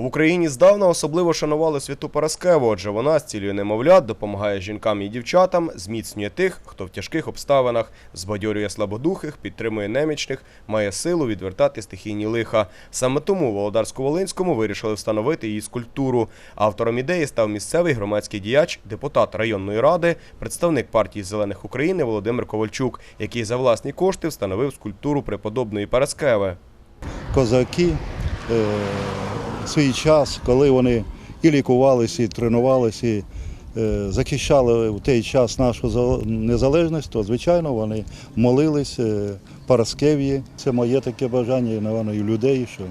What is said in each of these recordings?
В Україні здавна особливо шанували святу Параскеву, адже вона зцілює немовлят, допомагає жінкам і дівчатам, зміцнює тих, хто в тяжких обставинах, збадьорює слабодухих, підтримує немічних, має силу відвертати стихійні лиха. Саме тому Володарську-Волинському вирішили встановити її скульптуру. Автором ідеї став місцевий громадський діяч, депутат районної ради, представник партії Зелених України Володимир Ковальчук, який за власні кошти встановив скульптуру преподобної Параскеви. козаки е, свій час, коли вони і лікувалися, і тренувалися, і е, захищали в той час нашу незалежність, то звичайно вони молились е, Параскев'ї. Це моє таке бажання, напевно, і людей, що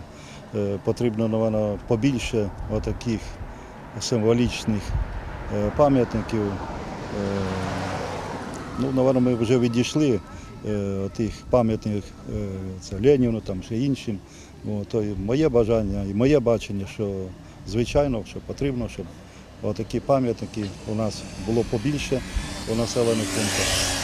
е, потрібно напевно, побільше отаких символічних пам'ятників. Ну, напевно, ми вже відійшли тих пам'ятних Леніну, там ще іншим. О, то моє бажання і моє бачення, що звичайно, що потрібно, щоб отакі пам'ятники у нас було побільше у населених пунктах.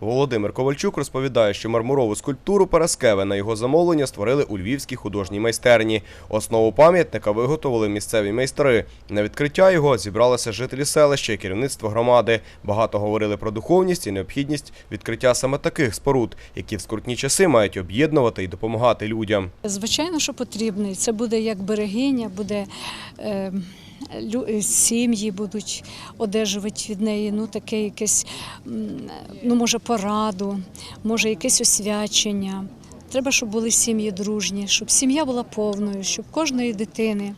Володимир Ковальчук розповідає, що мармурову скульптуру Параскеви на його замовлення створили у львівській художній майстерні. Основу пам'ятника виготовили місцеві майстри. На відкриття його зібралися жителі селища і керівництво громади. Багато говорили про духовність і необхідність відкриття саме таких споруд, які в скрутні часи мають об'єднувати і допомагати людям. Звичайно, що потрібний. Це буде як берегиня, буде е, сім'ї будуть одержувати від неї. Ну, таке якесь, ну, може, пораду, може, якесь освячення. Треба, щоб були сім'ї дружні, щоб сім'я була повною, щоб кожної дитини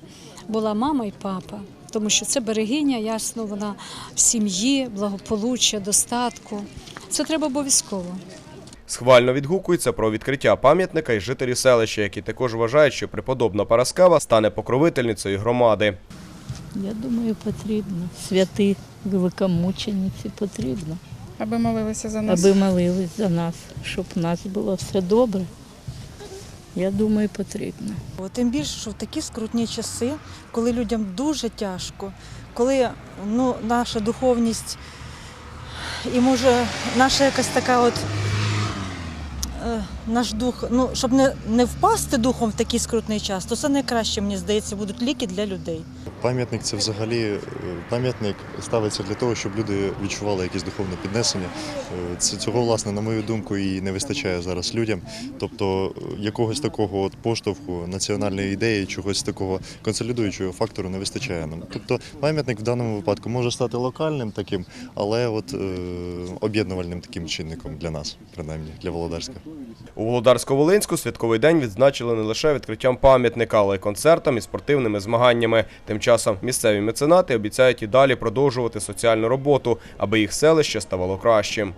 була мама і папа. Тому що це берегиня, ясно, вона сім'ї, благополуччя, достатку. Це треба обов'язково. Схвально відгукуються про відкриття пам'ятника і жителі селища, які також вважають, що преподобна Параскева стане покровительницею громади. Я думаю, потрібно. Святи великомучениці потрібно, Аби молилися за нас. аби молились за нас, щоб в нас було все добре. Я думаю, потрібно. О, Тим більше, що в такі скрутні часи, коли людям дуже тяжко, коли ну, наша духовність і може наша якась така от наш дух, ну, щоб не, не впасти духом в такий скрутний час, то це найкраще, мені здається, будуть ліки для людей. Пам'ятник це взагалі е, пам'ятник ставиться для того, щоб люди відчували якесь духовне піднесення. Е, Це цього, власне, на мою думку, і не вистачає зараз людям. Тобто е, якогось такого от поштовху, національної ідеї, чогось такого консолідуючого фактору не вистачає нам. Тобто пам'ятник в даному випадку може стати локальним таким, але от е, об'єднувальним таким чинником для нас, принаймні для Володарська. У Володарсько-Волинську святковий день відзначили не лише відкриттям пам'ятника, але й концертами і спортивними змаганнями. Тим часом місцеві меценати обіцяють і далі продовжувати соціальну роботу, аби їх селище ставало кращим.